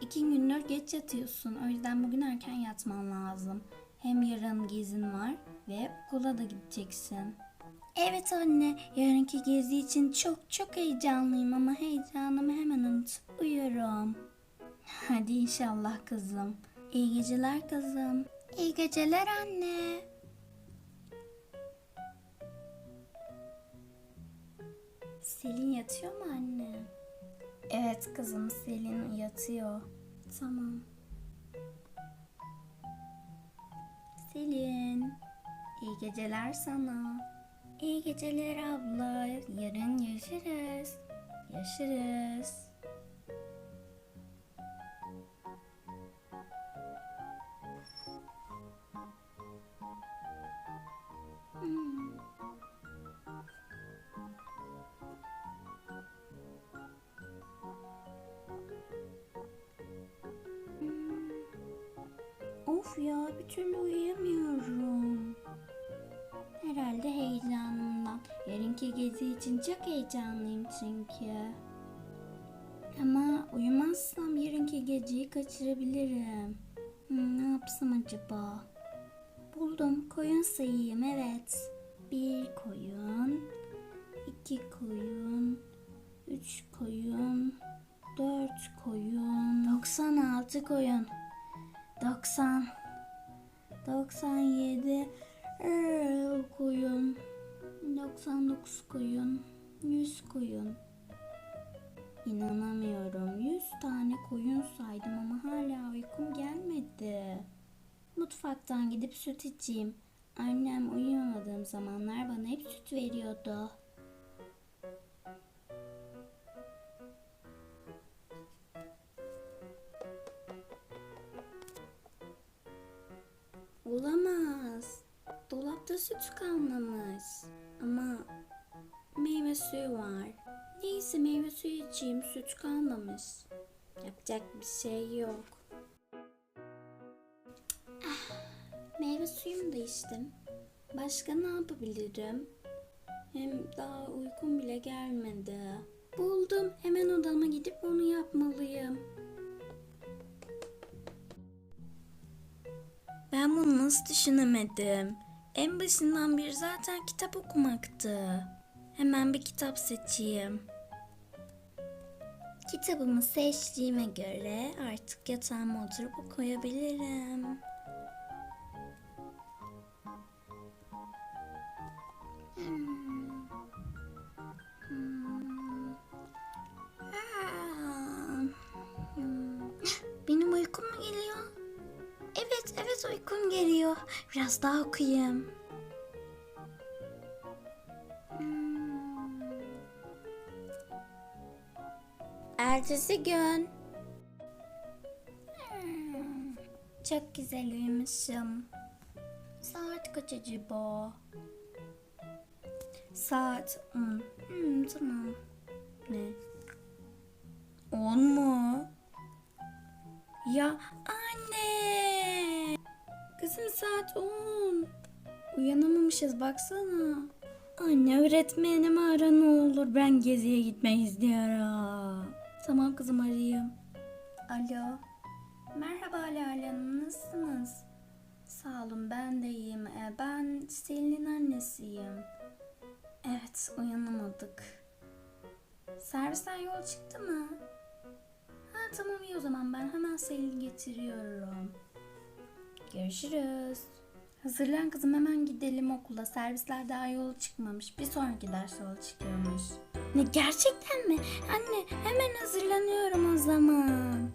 iki gündür geç yatıyorsun. O yüzden bugün erken yatman lazım. Hem yarın gezin var ve okula da gideceksin. Evet anne, yarınki gezi için çok çok heyecanlıyım ama heyecanımı hemen unutup uyuyorum. Hadi inşallah kızım. İyi geceler kızım. İyi geceler anne. Selin yatıyor mu anne? Evet kızım Selin yatıyor. Tamam. Selin. iyi geceler sana. İyi geceler abla. Yarın görüşürüz. Görüşürüz. Of ya bir türlü uyuyamıyorum. Herhalde heyecanımdan. Yarınki gezi için çok heyecanlıyım çünkü. Ama uyumazsam yarınki geceyi kaçırabilirim. Hmm, ne yapsam acaba? Buldum. Koyun sayayım evet. Bir koyun. iki koyun. Üç koyun. Dört koyun. Doksan altı koyun. 90 97 ee, koyun. 99 koyun 100 koyun. İnanamıyorum. 100 tane koyun saydım ama hala uykum gelmedi. Mutfaktan gidip süt içeyim. Annem uyuyamadığım zamanlar bana hep süt veriyordu Olamaz. Dolapta süt kalmamış. Ama meyve suyu var. Neyse meyve suyu içeyim süt kalmamış. Yapacak bir şey yok. Ah, meyve suyumu da içtim. Başka ne yapabilirim? Hem daha uykum bile gelmedi. Buldum. Hemen odama gidip onu yapmalıyım. Bunu nasıl düşünemedim? En başından beri zaten kitap okumaktı. Hemen bir kitap seçeyim. Kitabımı seçtiğime göre artık yatağıma oturup okuyabilirim. Hmm. Evet uykum geliyor. Biraz daha okuyayım. Hmm. Ertesi gün. Hmm, Çok güzel uyumuşum. Saat kaç acaba? Saat 10. Hmm, tamam. Ne? 10 mu? Ya anne! Kızım saat 10. Uyanamamışız baksana. Anne öğretmenimi ara ne olur ben geziye gitmek istiyorum. Tamam kızım arayayım. Alo. Merhaba Lale Hanım nasılsınız? Sağ olun ben de iyiyim. Ee, ben Selin'in annesiyim. Evet uyanamadık. Servisten yol çıktı mı? Ha tamam iyi o zaman ben hemen Selin getiriyorum. Görüşürüz. Hazırlan kızım hemen gidelim okula. Servisler daha yol çıkmamış. Bir sonraki ders yol çıkıyormuş. Ne gerçekten mi? Anne hemen hazırlanıyorum o zaman.